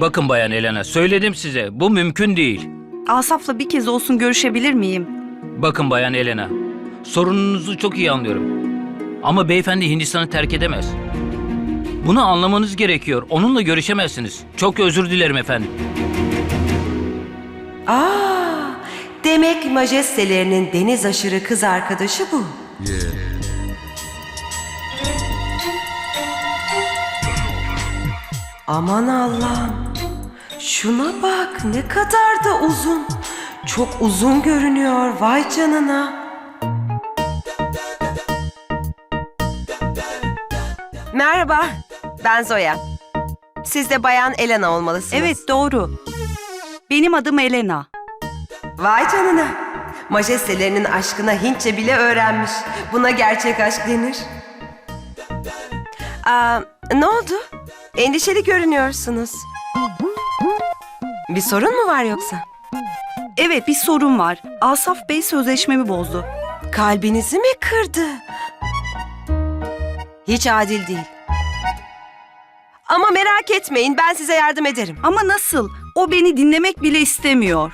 Bakın Bayan Elena, söyledim size. Bu mümkün değil. Asaf'la bir kez olsun görüşebilir miyim? Bakın Bayan Elena, sorununuzu çok iyi anlıyorum. Ama beyefendi Hindistan'ı terk edemez. Bunu anlamanız gerekiyor. Onunla görüşemezsiniz. Çok özür dilerim efendim. Aa, demek majestelerinin deniz aşırı kız arkadaşı bu. Aman Allah'ım. Şuna bak ne kadar da uzun. Çok uzun görünüyor vay canına. Merhaba, ben Zoya. Siz de Bayan Elena olmalısınız. Evet doğru. Benim adım Elena. Vay canına. Majestelerinin aşkına Hintçe bile öğrenmiş. Buna gerçek aşk denir. Aa, ne oldu? Endişeli görünüyorsunuz. Bir sorun mu var yoksa? Evet bir sorun var. Asaf Bey sözleşmemi bozdu. Kalbinizi mi kırdı? Hiç adil değil. Ama merak etmeyin ben size yardım ederim. Ama nasıl? O beni dinlemek bile istemiyor.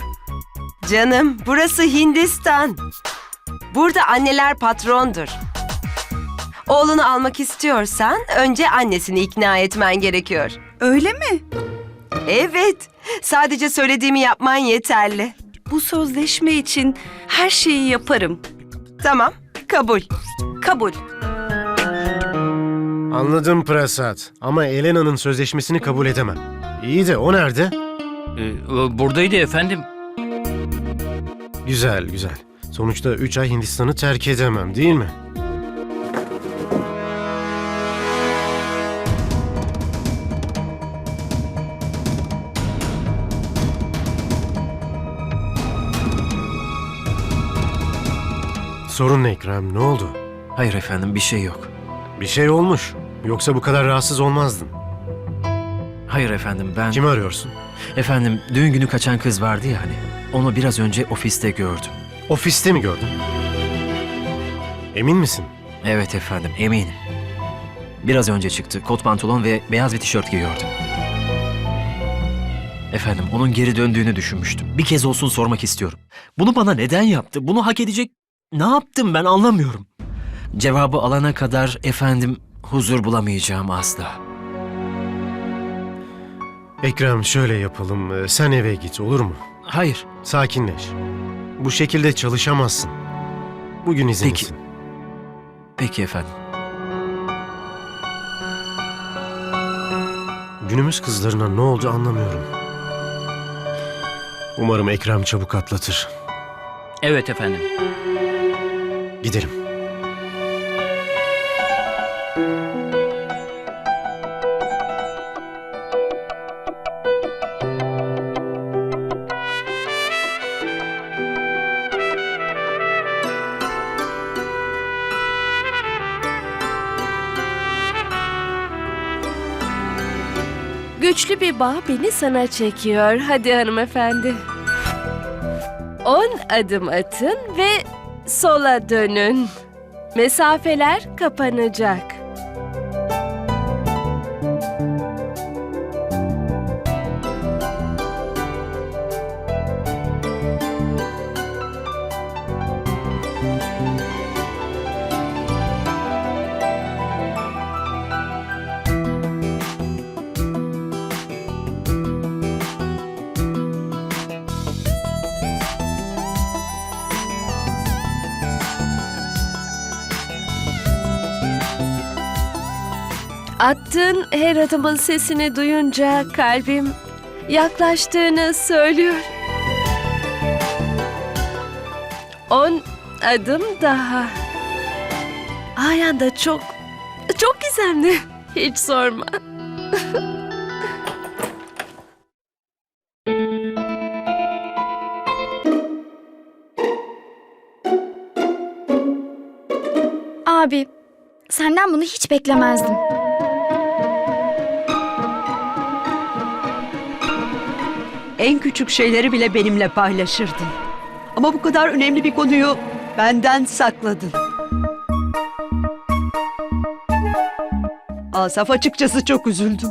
Canım burası Hindistan. Burada anneler patrondur. Oğlunu almak istiyorsan önce annesini ikna etmen gerekiyor. Öyle mi? Evet, sadece söylediğimi yapman yeterli. Bu sözleşme için her şeyi yaparım. Tamam, kabul. Kabul. Anladım Prasat. Ama Elena'nın sözleşmesini kabul edemem. İyi de o nerede? Ee, buradaydı efendim. Güzel, güzel. Sonuçta 3 ay Hindistan'ı terk edemem değil mi? Sorun ne Ekrem? Ne oldu? Hayır efendim bir şey yok. Bir şey olmuş. Yoksa bu kadar rahatsız olmazdın. Hayır efendim ben... Kimi arıyorsun? Efendim düğün günü kaçan kız vardı ya hani. Onu biraz önce ofiste gördüm. Ofiste mi gördün? Emin misin? Evet efendim eminim. Biraz önce çıktı. Kot pantolon ve beyaz bir tişört giyiyordu. Efendim onun geri döndüğünü düşünmüştüm. Bir kez olsun sormak istiyorum. Bunu bana neden yaptı? Bunu hak edecek... Ne yaptım ben anlamıyorum. Cevabı alana kadar efendim huzur bulamayacağım asla. Ekrem şöyle yapalım. Ee, Sen eve git olur mu? Hayır. Sakinleş. Bu şekilde çalışamazsın. Bugün izinlisin. Peki efendim. Günümüz kızlarına ne oldu anlamıyorum. Umarım Ekrem çabuk atlatır. Evet efendim. Gidelim. Güçlü bir bağ beni sana çekiyor. Hadi hanımefendi. On adım atın ve sola dönün. Mesafeler kapanacak. Attığın her adımın sesini duyunca kalbim yaklaştığını söylüyor. On adım daha. Ayan da çok, çok gizemli. Hiç sorma. Abi, senden bunu hiç beklemezdim. En küçük şeyleri bile benimle paylaşırdın. Ama bu kadar önemli bir konuyu benden sakladın. Asaf açıkçası çok üzüldüm.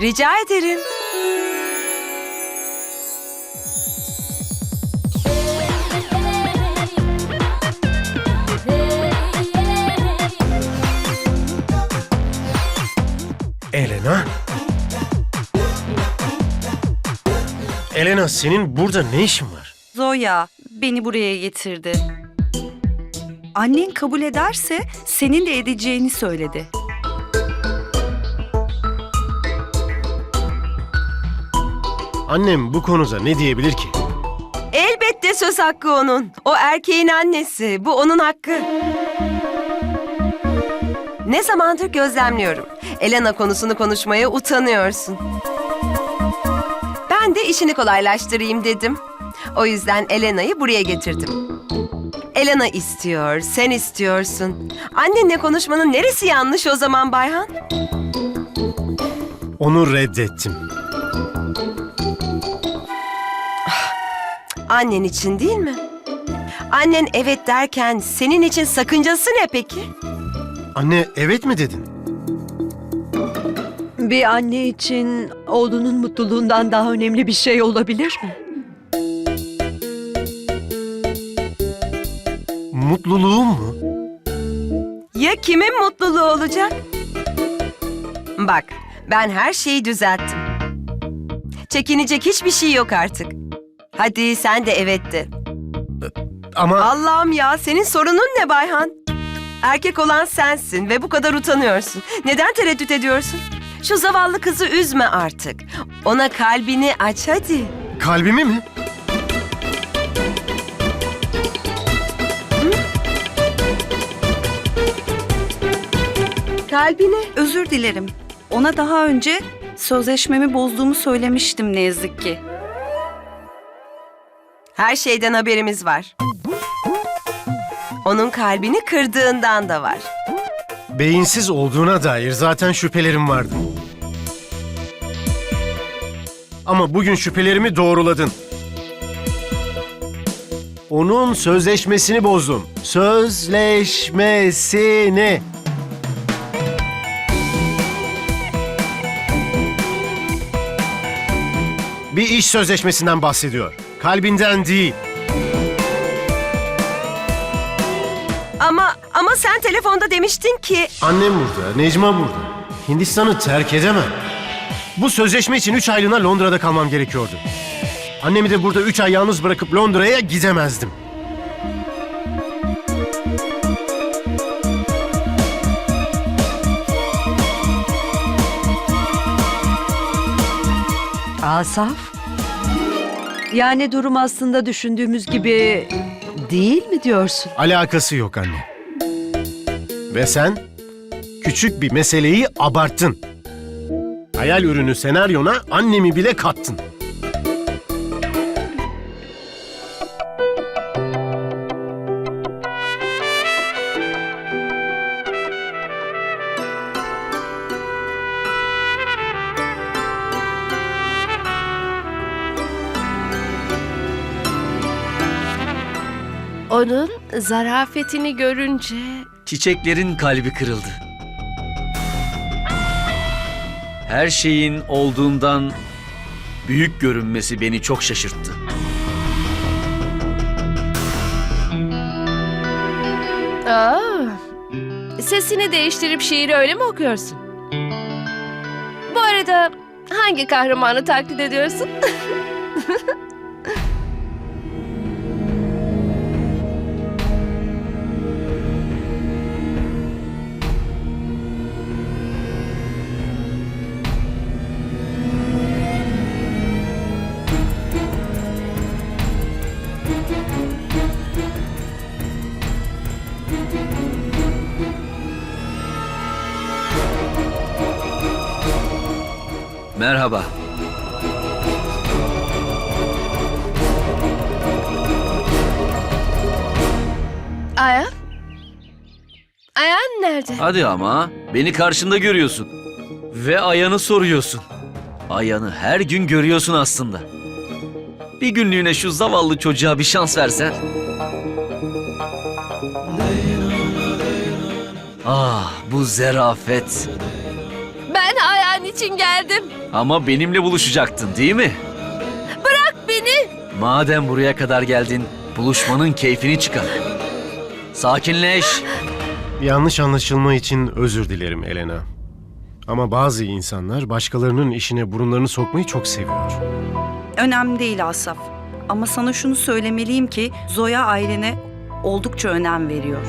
Rica ederim. Elena? Senin burada ne işin var? Zoya beni buraya getirdi. Annen kabul ederse senin de edeceğini söyledi. Annem bu konuda ne diyebilir ki? Elbette söz hakkı onun. O erkeğin annesi. Bu onun hakkı. Ne zamandır gözlemliyorum. Elena konusunu konuşmaya utanıyorsun. Ben de işini kolaylaştırayım dedim. O yüzden Elena'yı buraya getirdim. Elena istiyor, sen istiyorsun. Annenle konuşmanın neresi yanlış o zaman Bayhan? Onu reddettim. Annen için değil mi? Annen evet derken senin için sakıncası ne peki? Anne evet mi dedin? Bir anne için oğlunun mutluluğundan daha önemli bir şey olabilir mi? Mutluluğum mu? Ya kimin mutluluğu olacak? Bak, ben her şeyi düzelttim. Çekinecek hiçbir şey yok artık. Hadi sen de evet de. Ama Allah'ım ya, senin sorunun ne Bayhan? Erkek olan sensin ve bu kadar utanıyorsun. Neden tereddüt ediyorsun? Şu zavallı kızı üzme artık. Ona kalbini aç hadi. kalbimi mi? Kalbini. Özür dilerim. Ona daha önce sözleşmemi bozduğumu söylemiştim ne yazık ki. Her şeyden haberimiz var. Onun kalbini kırdığından da var. Beyinsiz olduğuna dair zaten şüphelerim vardı. Ama bugün şüphelerimi doğruladın. Onun sözleşmesini bozdum. Sözleşmesini. Bir iş sözleşmesinden bahsediyor. Kalbinden değil. Ama ama sen telefonda demiştin ki Annem burada, Necma burada. Hindistan'ı terk edemem. Bu sözleşme için üç aylığına Londra'da kalmam gerekiyordu. Annemi de burada üç ay yalnız bırakıp Londra'ya gidemezdim. Asaf? Yani durum aslında düşündüğümüz gibi değil mi diyorsun? Alakası yok anne. Ve sen küçük bir meseleyi abarttın. Hayal ürünü senaryona annemi bile kattın. Onun zarafetini görünce Çiçeklerin kalbi kırıldı. Her şeyin olduğundan büyük görünmesi beni çok şaşırttı. Aa, sesini değiştirip şiiri öyle mi okuyorsun? Bu arada hangi kahramanı taklit ediyorsun? Merhaba. Ayan? Ayan nerede? Hadi ama beni karşında görüyorsun. Ve Ayan'ı soruyorsun. Ayan'ı her gün görüyorsun aslında. Bir günlüğüne şu zavallı çocuğa bir şans versen. Ah bu zerafet. Ayan için geldim. Ama benimle buluşacaktın değil mi? Bırak beni. Madem buraya kadar geldin, buluşmanın keyfini çıkar. Sakinleş. Yanlış anlaşılma için özür dilerim Elena. Ama bazı insanlar başkalarının işine burunlarını sokmayı çok seviyor. Önemli değil Asaf. Ama sana şunu söylemeliyim ki Zoya ailene oldukça önem veriyor.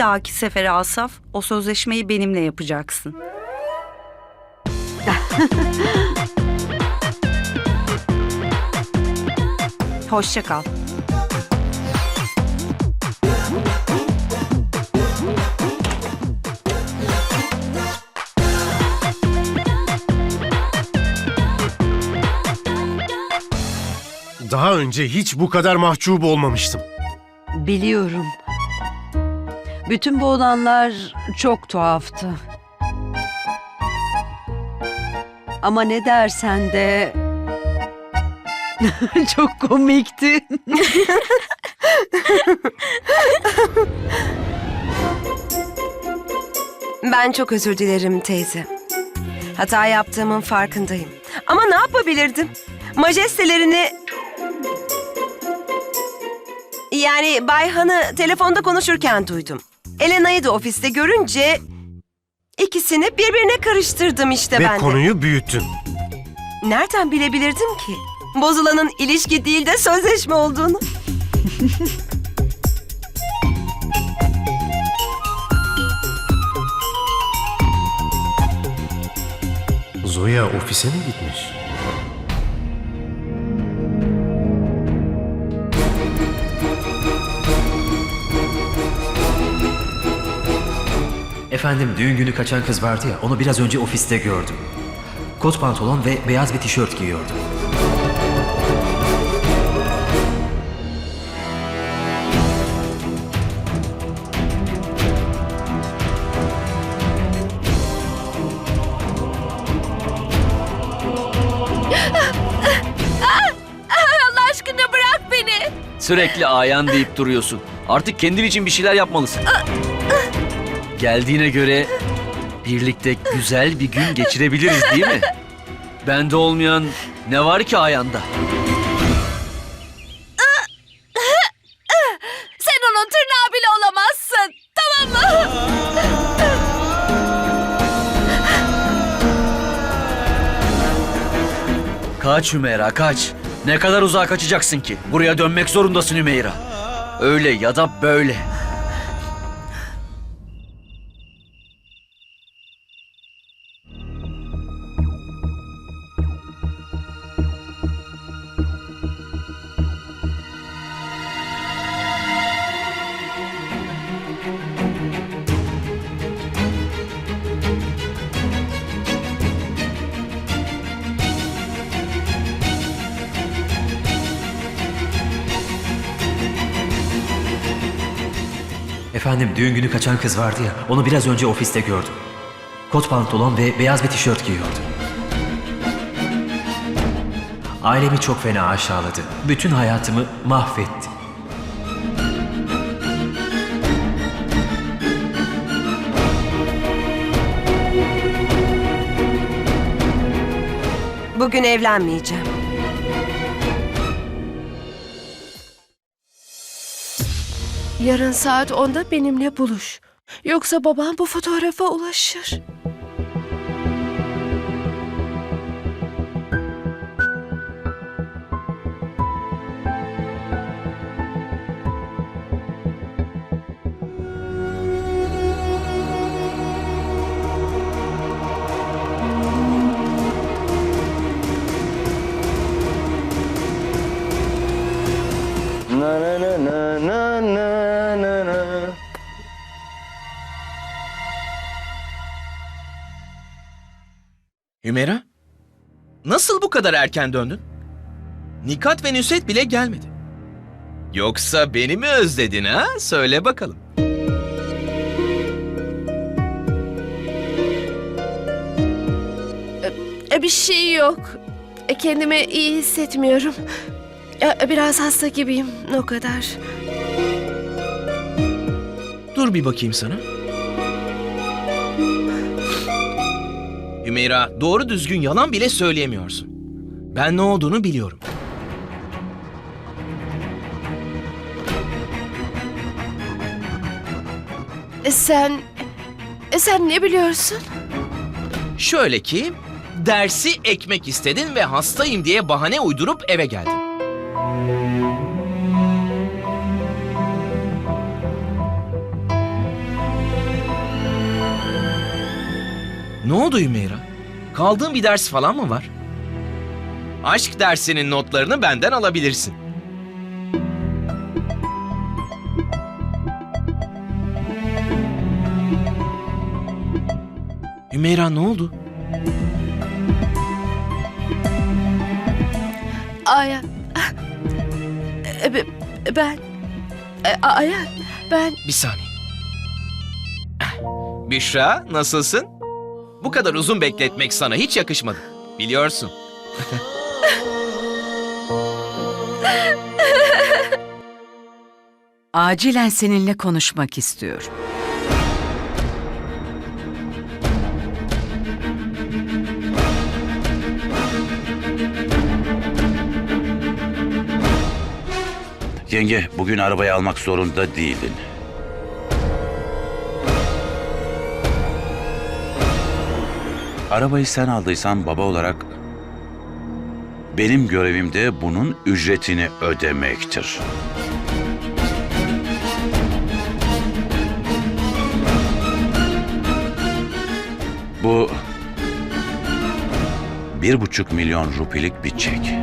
Dahaki sefere Asaf o sözleşmeyi benimle yapacaksın. Hoşça kal. Daha önce hiç bu kadar mahcup olmamıştım. Biliyorum. Bütün bu olanlar çok tuhaftı. Ama ne dersen de çok komikti. Ben çok özür dilerim teyze. Hata yaptığımın farkındayım. Ama ne yapabilirdim? Majestelerini... Yani Bayhan'ı telefonda konuşurken duydum. Elena'yı da ofiste görünce... ikisini birbirine karıştırdım işte Ve ben de. konuyu büyüttün. Nereden bilebilirdim ki? Bozulanın ilişki değil de sözleşme olduğunu. Zoya ofise mi gitmiş? Efendim düğün günü kaçan kız vardı ya onu biraz önce ofiste gördüm. Kot pantolon ve beyaz bir tişört giyiyordu. Allah aşkına bırak beni. Sürekli ayan deyip duruyorsun. Artık kendin için bir şeyler yapmalısın. Geldiğine göre birlikte güzel bir gün geçirebiliriz değil mi? Bende olmayan ne var ki ayanda? Sen onun tırnağı bile olamazsın. Tamam mı? Kaç Hümeyra kaç. Ne kadar uzağa kaçacaksın ki? Buraya dönmek zorundasın Hümeyra. Öyle ya da böyle. Günü kaçan kız vardı ya onu biraz önce ofiste gördüm. Kot pantolon ve beyaz bir tişört giyiyordu. Ailemi çok fena aşağıladı. Bütün hayatımı mahvetti. Bugün evlenmeyeceğim. Yarın saat 10'da benimle buluş. Yoksa babam bu fotoğrafa ulaşır. Hümeyra? Nasıl bu kadar erken döndün? Nikat ve Nüset bile gelmedi. Yoksa beni mi özledin ha? Söyle bakalım. E, bir şey yok. E, Kendimi iyi hissetmiyorum. E, Biraz hasta gibiyim o kadar. Dur bir bakayım sana. Hümeyra, doğru düzgün yalan bile söyleyemiyorsun. Ben ne olduğunu biliyorum. E, Sen... e, Sen ne biliyorsun? Şöyle ki, dersi ekmek istedin ve hastayım diye bahane uydurup eve geldin. Ne oldu Hümeyra? Kaldığın bir ders falan mı var? Aşk dersinin notlarını benden alabilirsin. Hümeyra ne oldu? Aya... E, be- Ben... E, Aya... Ben... Bir saniye. Büşra, nasılsın? Bu kadar uzun bekletmek sana hiç yakışmadı. Biliyorsun. Acilen seninle konuşmak istiyorum. Yenge, bugün arabayı almak zorunda değildin. Arabayı sen aldıysan baba olarak benim görevim de bunun ücretini ödemektir. Bu bir buçuk milyon rupilik bir çek.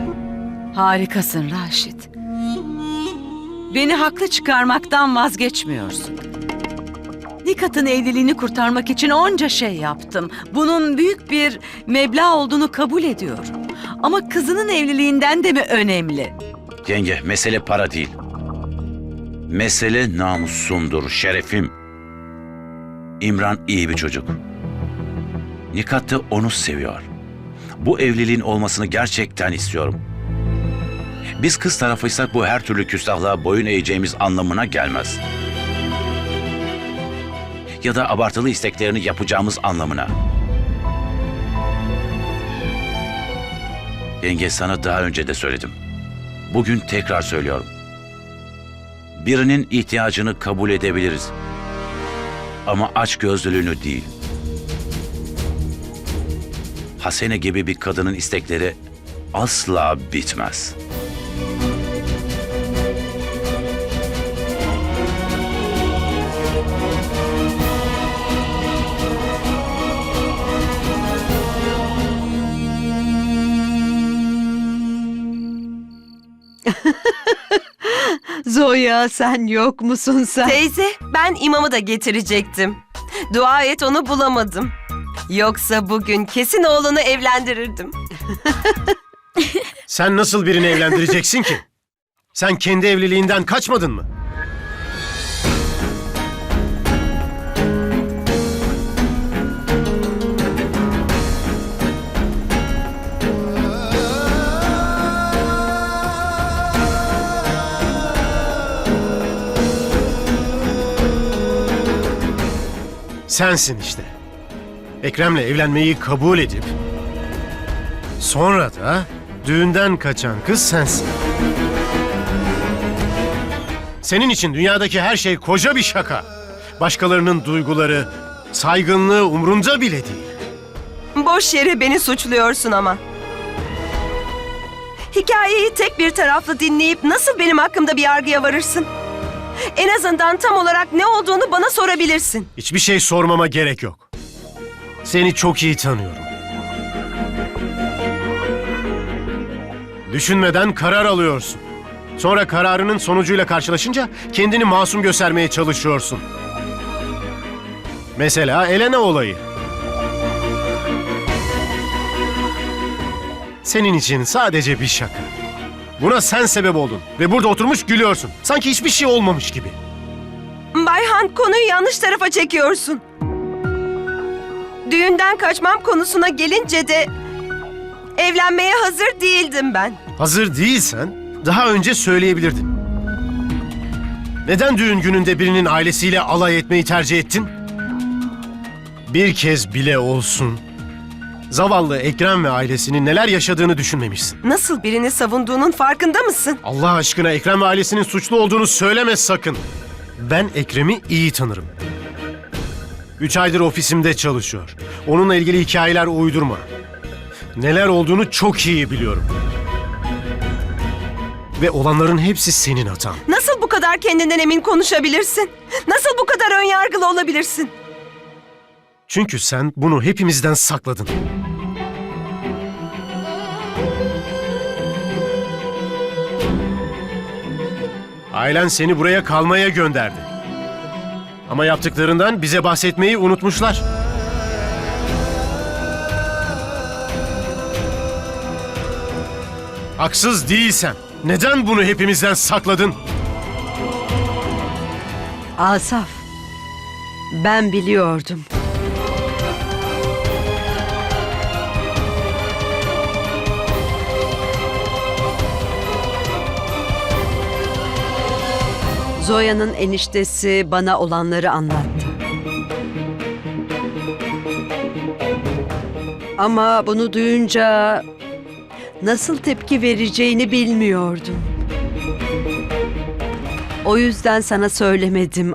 Harikasın Raşit. Beni haklı çıkarmaktan vazgeçmiyorsun. Nikat'ın evliliğini kurtarmak için onca şey yaptım. Bunun büyük bir meblağ olduğunu kabul ediyorum. Ama kızının evliliğinden de mi önemli? Yenge, mesele para değil. Mesele namusundur, şerefim. İmran iyi bir çocuk. Nikat da onu seviyor. Bu evliliğin olmasını gerçekten istiyorum. Biz kız tarafıysak bu her türlü küstahlığa boyun eğeceğimiz anlamına gelmez. Ya da abartılı isteklerini yapacağımız anlamına. Yenge sana daha önce de söyledim. Bugün tekrar söylüyorum. Birinin ihtiyacını kabul edebiliriz. Ama aç gözlülüğünü değil. Hasene gibi bir kadının istekleri asla bitmez. Zoya sen yok musun sen? Teyze, ben imamı da getirecektim. Dua et onu bulamadım. Yoksa bugün kesin oğlunu evlendirirdim. Sen nasıl birini evlendireceksin ki? Sen kendi evliliğinden kaçmadın mı? Sensin işte. Ekrem'le evlenmeyi kabul edip sonra da düğünden kaçan kız sensin. Senin için dünyadaki her şey koca bir şaka. Başkalarının duyguları, saygınlığı umrunda bile değil. Boş yere beni suçluyorsun ama. Hikayeyi tek bir taraflı dinleyip nasıl benim hakkımda bir yargıya varırsın? En azından tam olarak ne olduğunu bana sorabilirsin. Hiçbir şey sormama gerek yok. Seni çok iyi tanıyorum. Düşünmeden karar alıyorsun. Sonra kararının sonucuyla karşılaşınca kendini masum göstermeye çalışıyorsun. Mesela Elena olayı. Senin için sadece bir şaka. Buna sen sebep oldun ve burada oturmuş gülüyorsun. Sanki hiçbir şey olmamış gibi. Bayhan konuyu yanlış tarafa çekiyorsun. Düğünden kaçmam konusuna gelince de Evlenmeye hazır değildim ben. Hazır değilsen daha önce söyleyebilirdin. Neden düğün gününde birinin ailesiyle alay etmeyi tercih ettin? Bir kez bile olsun. Zavallı Ekrem ve ailesinin neler yaşadığını düşünmemişsin. Nasıl birini savunduğunun farkında mısın? Allah aşkına Ekrem ve ailesinin suçlu olduğunu söyleme sakın. Ben Ekrem'i iyi tanırım. Üç aydır ofisimde çalışıyor. Onunla ilgili hikayeler uydurma. Neler olduğunu çok iyi biliyorum. Ve olanların hepsi senin hatan. Nasıl bu kadar kendinden emin konuşabilirsin? Nasıl bu kadar önyargılı olabilirsin? Çünkü sen bunu hepimizden sakladın. Ailen seni buraya kalmaya gönderdi. Ama yaptıklarından bize bahsetmeyi unutmuşlar. Haksız değilsen neden bunu hepimizden sakladın? Asaf, ben biliyordum. Zoya'nın eniştesi bana olanları anlattı. Ama bunu duyunca nasıl tepki vereceğini bilmiyordum. O yüzden sana söylemedim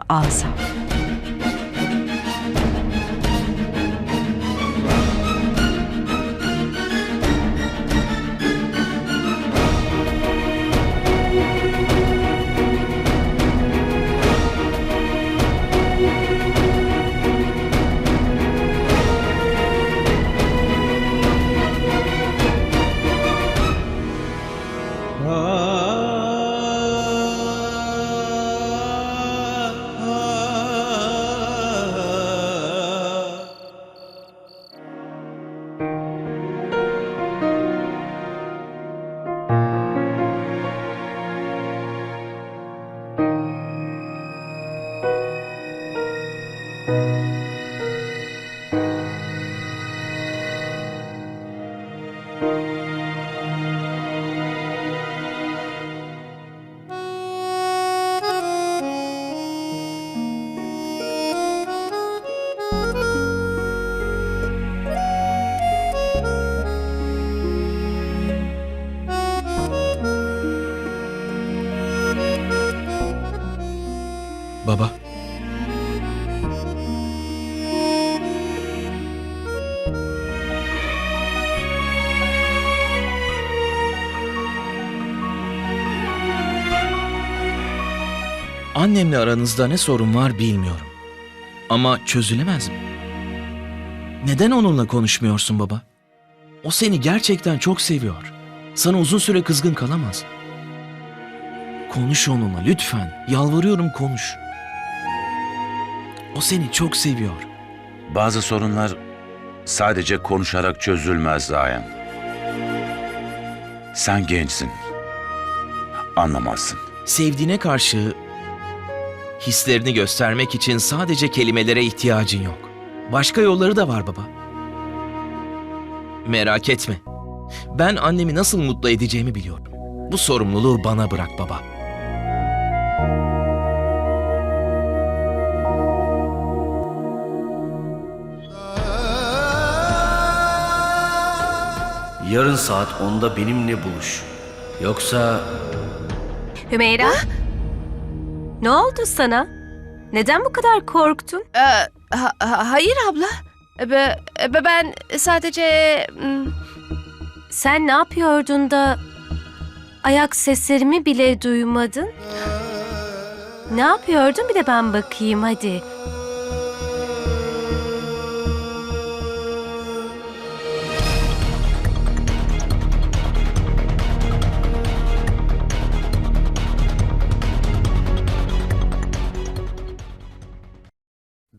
Asaf. Baba. Annemle aranızda ne sorun var bilmiyorum. Ama çözülemez mi? Neden onunla konuşmuyorsun baba? O seni gerçekten çok seviyor. Sana uzun süre kızgın kalamaz. Konuş onunla lütfen. Yalvarıyorum konuş. O seni çok seviyor. Bazı sorunlar sadece konuşarak çözülmez Zayan. Sen gençsin. Anlamazsın. Sevdiğine karşı hislerini göstermek için sadece kelimelere ihtiyacın yok. Başka yolları da var baba. Merak etme. Ben annemi nasıl mutlu edeceğimi biliyorum. Bu sorumluluğu bana bırak baba. Yarın saat 10'da benimle buluş. Yoksa Hümeyra? Ne oldu sana? Neden bu kadar korktun? Ee, ha- ha- hayır abla. Be, be- ben sadece... hmm, Sen ne yapıyordun da ayak seslerimi bile duymadın? Ne yapıyordun bir de ben bakayım hadi.